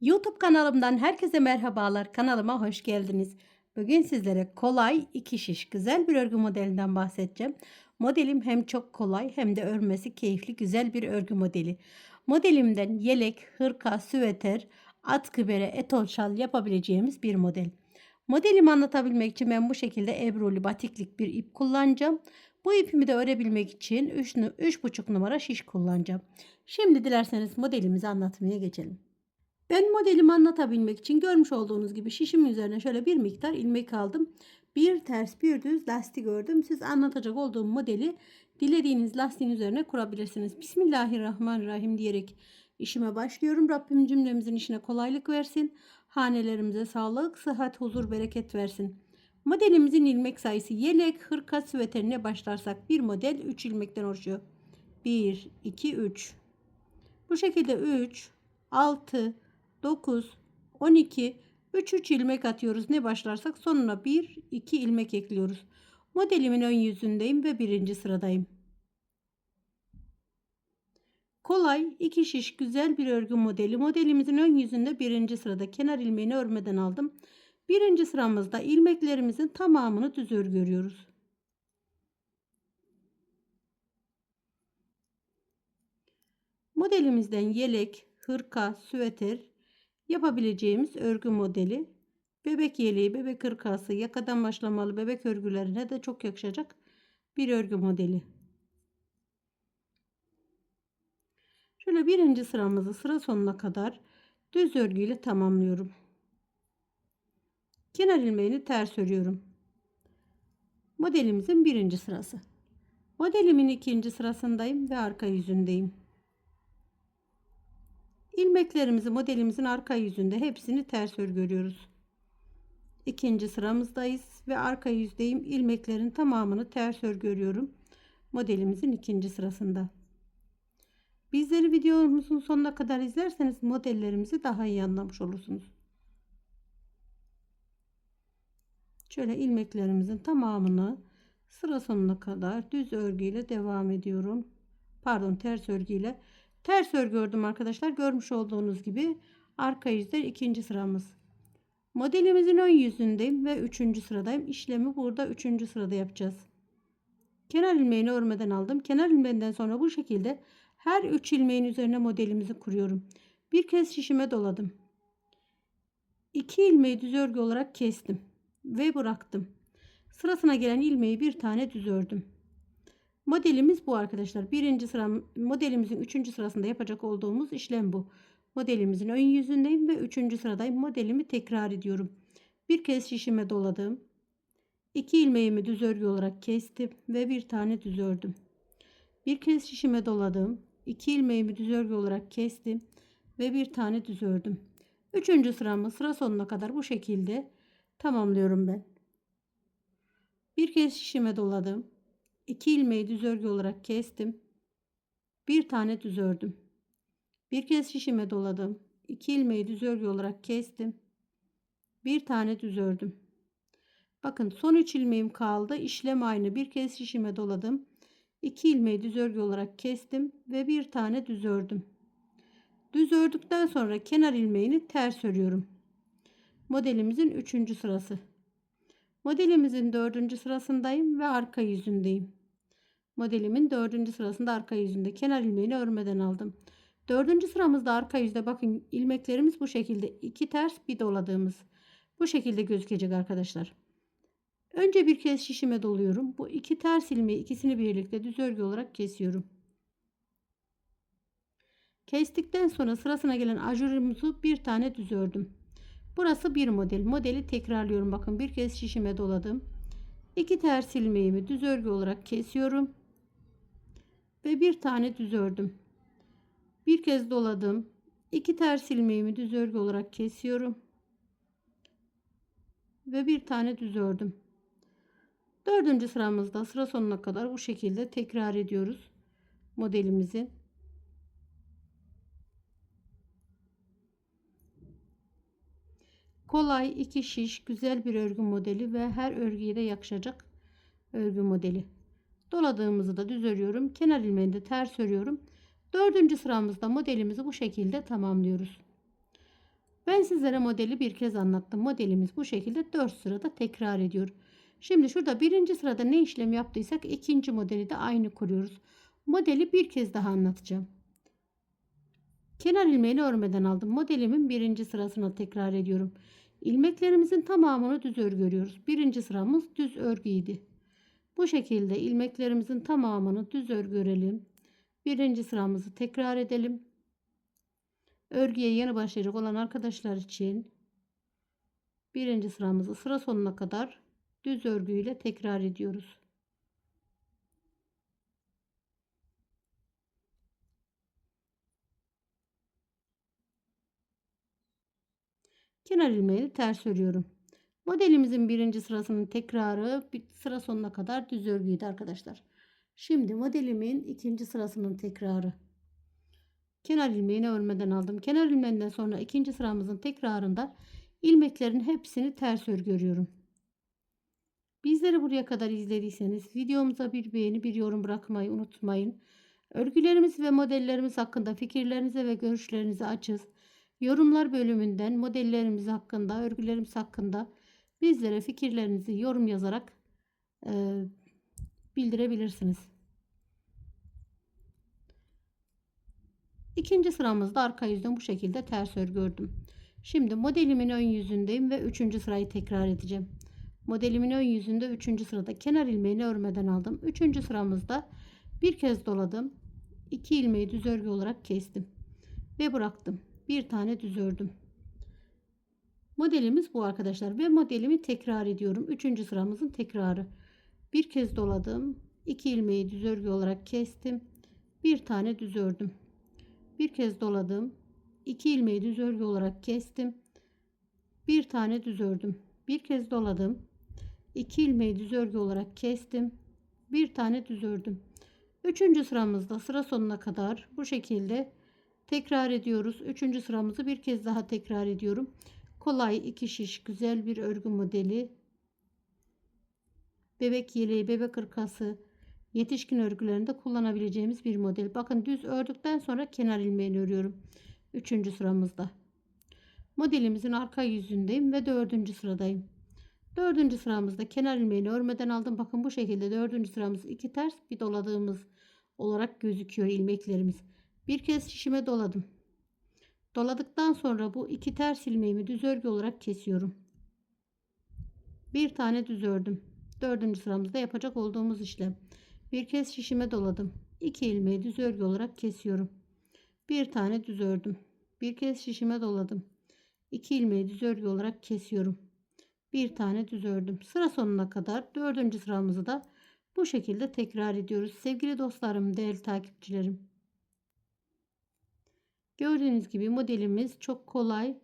YouTube kanalımdan herkese merhabalar. Kanalıma hoş geldiniz. Bugün sizlere kolay iki şiş güzel bir örgü modelinden bahsedeceğim. Modelim hem çok kolay hem de örmesi keyifli güzel bir örgü modeli. Modelimden yelek, hırka, süveter, atkı bere, etol şal yapabileceğimiz bir model. Modelimi anlatabilmek için ben bu şekilde ebruli batiklik bir ip kullanacağım. Bu ipimi de örebilmek için 3,5 numara şiş kullanacağım. Şimdi dilerseniz modelimizi anlatmaya geçelim. Ben modelimi anlatabilmek için görmüş olduğunuz gibi şişimin üzerine şöyle bir miktar ilmek aldım. Bir ters bir düz lastik ördüm. Siz anlatacak olduğum modeli dilediğiniz lastiğin üzerine kurabilirsiniz. Bismillahirrahmanirrahim diyerek işime başlıyorum. Rabbim cümlemizin işine kolaylık versin. Hanelerimize sağlık, sıhhat, huzur, bereket versin. Modelimizin ilmek sayısı yelek, hırka, süveterine başlarsak bir model 3 ilmekten oluşuyor. 1, 2, 3. Bu şekilde 3, 6, 9, 12, 3 3 ilmek atıyoruz. Ne başlarsak sonuna 1 2 ilmek ekliyoruz. Modelimin ön yüzündeyim ve birinci sıradayım. Kolay iki şiş güzel bir örgü modeli. Modelimizin ön yüzünde birinci sırada kenar ilmeğini örmeden aldım. Birinci sıramızda ilmeklerimizin tamamını düz örgü örüyoruz. Modelimizden yelek, hırka, süveter yapabileceğimiz örgü modeli. Bebek yeleği, bebek hırkası, yakadan başlamalı bebek örgülerine de çok yakışacak bir örgü modeli. Şöyle birinci sıramızı sıra sonuna kadar düz örgüyle tamamlıyorum. Kenar ilmeğini ters örüyorum. Modelimizin birinci sırası. Modelimin ikinci sırasındayım ve arka yüzündeyim. İlmeklerimizi modelimizin arka yüzünde hepsini ters örgü örüyoruz. İkinci sıramızdayız ve arka yüzdeyim. İlmeklerin tamamını ters örgü örüyorum. Modelimizin ikinci sırasında. Bizleri videomuzun sonuna kadar izlerseniz modellerimizi daha iyi anlamış olursunuz. Şöyle ilmeklerimizin tamamını sıra sonuna kadar düz örgüyle devam ediyorum. Pardon ters örgüyle Ters örgü ördüm arkadaşlar. Görmüş olduğunuz gibi arka yüzler ikinci sıramız. Modelimizin ön yüzündeyim ve üçüncü sıradayım. İşlemi burada üçüncü sırada yapacağız. Kenar ilmeğini örmeden aldım. Kenar ilmeğinden sonra bu şekilde her üç ilmeğin üzerine modelimizi kuruyorum. Bir kez şişime doladım. İki ilmeği düz örgü olarak kestim ve bıraktım. Sırasına gelen ilmeği bir tane düz ördüm. Modelimiz bu arkadaşlar. Birinci sıra modelimizin üçüncü sırasında yapacak olduğumuz işlem bu. Modelimizin ön yüzündeyim ve üçüncü sıradayım. Modelimi tekrar ediyorum. Bir kez şişime doladım. İki ilmeğimi düz örgü olarak kestim ve bir tane düz ördüm. Bir kez şişime doladım. İki ilmeğimi düz örgü olarak kestim ve bir tane düz ördüm. Üçüncü sıramı sıra sonuna kadar bu şekilde tamamlıyorum ben. Bir kez şişime doladım. 2 ilmeği düz örgü olarak kestim. Bir tane düz ördüm. Bir kez şişime doladım. 2 ilmeği düz örgü olarak kestim. Bir tane düz ördüm. Bakın son 3 ilmeğim kaldı. İşlem aynı. Bir kez şişime doladım. 2 ilmeği düz örgü olarak kestim ve bir tane düz ördüm. Düz ördükten sonra kenar ilmeğini ters örüyorum. Modelimizin 3. sırası. Modelimizin 4. sırasındayım ve arka yüzündeyim. Modelimin dördüncü sırasında arka yüzünde kenar ilmeğini örmeden aldım. Dördüncü sıramızda arka yüzde bakın ilmeklerimiz bu şekilde iki ters bir doladığımız bu şekilde gözükecek arkadaşlar. Önce bir kez şişime doluyorum. Bu iki ters ilmeği ikisini birlikte düz örgü olarak kesiyorum. Kestikten sonra sırasına gelen ajurumuzu bir tane düz ördüm. Burası bir model. Modeli tekrarlıyorum. Bakın bir kez şişime doladım. İki ters ilmeğimi düz örgü olarak kesiyorum ve bir tane düz ördüm. Bir kez doladım. İki ters ilmeğimi düz örgü olarak kesiyorum. Ve bir tane düz ördüm. Dördüncü sıramızda sıra sonuna kadar bu şekilde tekrar ediyoruz modelimizi. Kolay iki şiş güzel bir örgü modeli ve her örgüye de yakışacak örgü modeli. Doladığımızı da düz örüyorum. Kenar ilmeğini de ters örüyorum. Dördüncü sıramızda modelimizi bu şekilde tamamlıyoruz. Ben sizlere modeli bir kez anlattım. Modelimiz bu şekilde 4 sırada tekrar ediyor. Şimdi şurada birinci sırada ne işlem yaptıysak ikinci modeli de aynı kuruyoruz. Modeli bir kez daha anlatacağım. Kenar ilmeğini örmeden aldım. Modelimin birinci sırasını tekrar ediyorum. İlmeklerimizin tamamını düz örgü örüyoruz. Birinci sıramız düz örgüydi. Bu şekilde ilmeklerimizin tamamını düz örgü örelim. Birinci sıramızı tekrar edelim. Örgüye yeni başlayacak olan arkadaşlar için birinci sıramızı sıra sonuna kadar düz örgüyle tekrar ediyoruz. Kenar ilmeğini ters örüyorum. Modelimizin birinci sırasının tekrarı bir sıra sonuna kadar düz örgüydü arkadaşlar. Şimdi modelimin ikinci sırasının tekrarı. Kenar ilmeğini örmeden aldım. Kenar ilmeğinden sonra ikinci sıramızın tekrarında ilmeklerin hepsini ters örgü örüyorum. Bizleri buraya kadar izlediyseniz videomuza bir beğeni bir yorum bırakmayı unutmayın. Örgülerimiz ve modellerimiz hakkında fikirlerinize ve görüşlerinizi açız. Yorumlar bölümünden modellerimiz hakkında, örgülerimiz hakkında bizlere fikirlerinizi yorum yazarak e, bildirebilirsiniz. İkinci sıramızda arka yüzden bu şekilde ters örgü ördüm. Şimdi modelimin ön yüzündeyim ve üçüncü sırayı tekrar edeceğim. Modelimin ön yüzünde üçüncü sırada kenar ilmeğini örmeden aldım. Üçüncü sıramızda bir kez doladım. İki ilmeği düz örgü olarak kestim ve bıraktım. Bir tane düz ördüm. Modelimiz bu arkadaşlar ve modelimi tekrar ediyorum. Üçüncü sıramızın tekrarı. Bir kez doladım. iki ilmeği düz örgü olarak kestim. Bir tane düz ördüm. Bir kez doladım. iki ilmeği düz örgü olarak kestim. Bir tane düz ördüm. Bir kez doladım. iki ilmeği düz örgü olarak kestim. Bir tane düz ördüm. Üçüncü sıramızda sıra sonuna kadar bu şekilde tekrar ediyoruz. Üçüncü sıramızı bir kez daha tekrar ediyorum. Kolay iki şiş güzel bir örgü modeli. Bebek yeleği, bebek ırkası, yetişkin örgülerinde kullanabileceğimiz bir model. Bakın düz ördükten sonra kenar ilmeğini örüyorum. Üçüncü sıramızda. Modelimizin arka yüzündeyim ve dördüncü sıradayım. Dördüncü sıramızda kenar ilmeğini örmeden aldım. Bakın bu şekilde dördüncü sıramız iki ters bir doladığımız olarak gözüküyor ilmeklerimiz. Bir kez şişime doladım. Doladıktan sonra bu iki ters ilmeğimi düz örgü olarak kesiyorum. Bir tane düz ördüm. Dördüncü sıramızda yapacak olduğumuz işlem. Bir kez şişime doladım. İki ilmeği düz örgü olarak kesiyorum. Bir tane düz ördüm. Bir kez şişime doladım. İki ilmeği düz örgü olarak kesiyorum. Bir tane düz ördüm. Sıra sonuna kadar dördüncü sıramızı da bu şekilde tekrar ediyoruz. Sevgili dostlarım, değerli takipçilerim. Gördüğünüz gibi modelimiz çok kolay,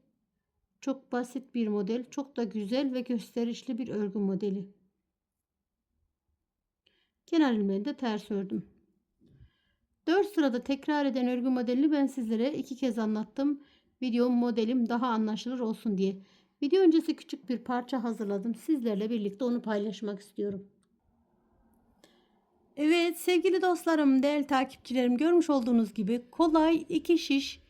çok basit bir model, çok da güzel ve gösterişli bir örgü modeli. Kenar ilmeğini de ters ördüm. 4 sırada tekrar eden örgü modelini ben sizlere iki kez anlattım. Videom modelim daha anlaşılır olsun diye. Video öncesi küçük bir parça hazırladım. Sizlerle birlikte onu paylaşmak istiyorum. Evet sevgili dostlarım, değerli takipçilerim görmüş olduğunuz gibi kolay iki şiş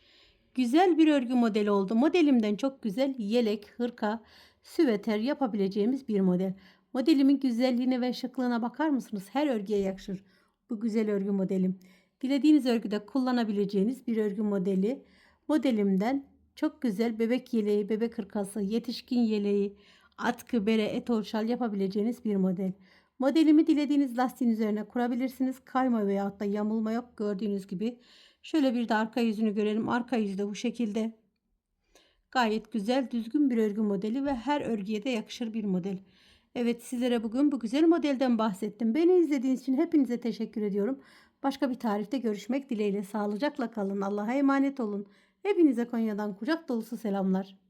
güzel bir örgü modeli oldu. Modelimden çok güzel yelek, hırka, süveter yapabileceğimiz bir model. Modelimin güzelliğine ve şıklığına bakar mısınız? Her örgüye yakışır bu güzel örgü modelim. Dilediğiniz örgüde kullanabileceğiniz bir örgü modeli. Modelimden çok güzel bebek yeleği, bebek hırkası, yetişkin yeleği, atkı, bere, etol, şal yapabileceğiniz bir model. Modelimi dilediğiniz lastiğin üzerine kurabilirsiniz. Kayma veya da yamulma yok gördüğünüz gibi. Şöyle bir de arka yüzünü görelim. Arka yüzü de bu şekilde. Gayet güzel, düzgün bir örgü modeli ve her örgüye de yakışır bir model. Evet sizlere bugün bu güzel modelden bahsettim. Beni izlediğiniz için hepinize teşekkür ediyorum. Başka bir tarifte görüşmek dileğiyle. Sağlıcakla kalın. Allah'a emanet olun. Hepinize Konya'dan kucak dolusu selamlar.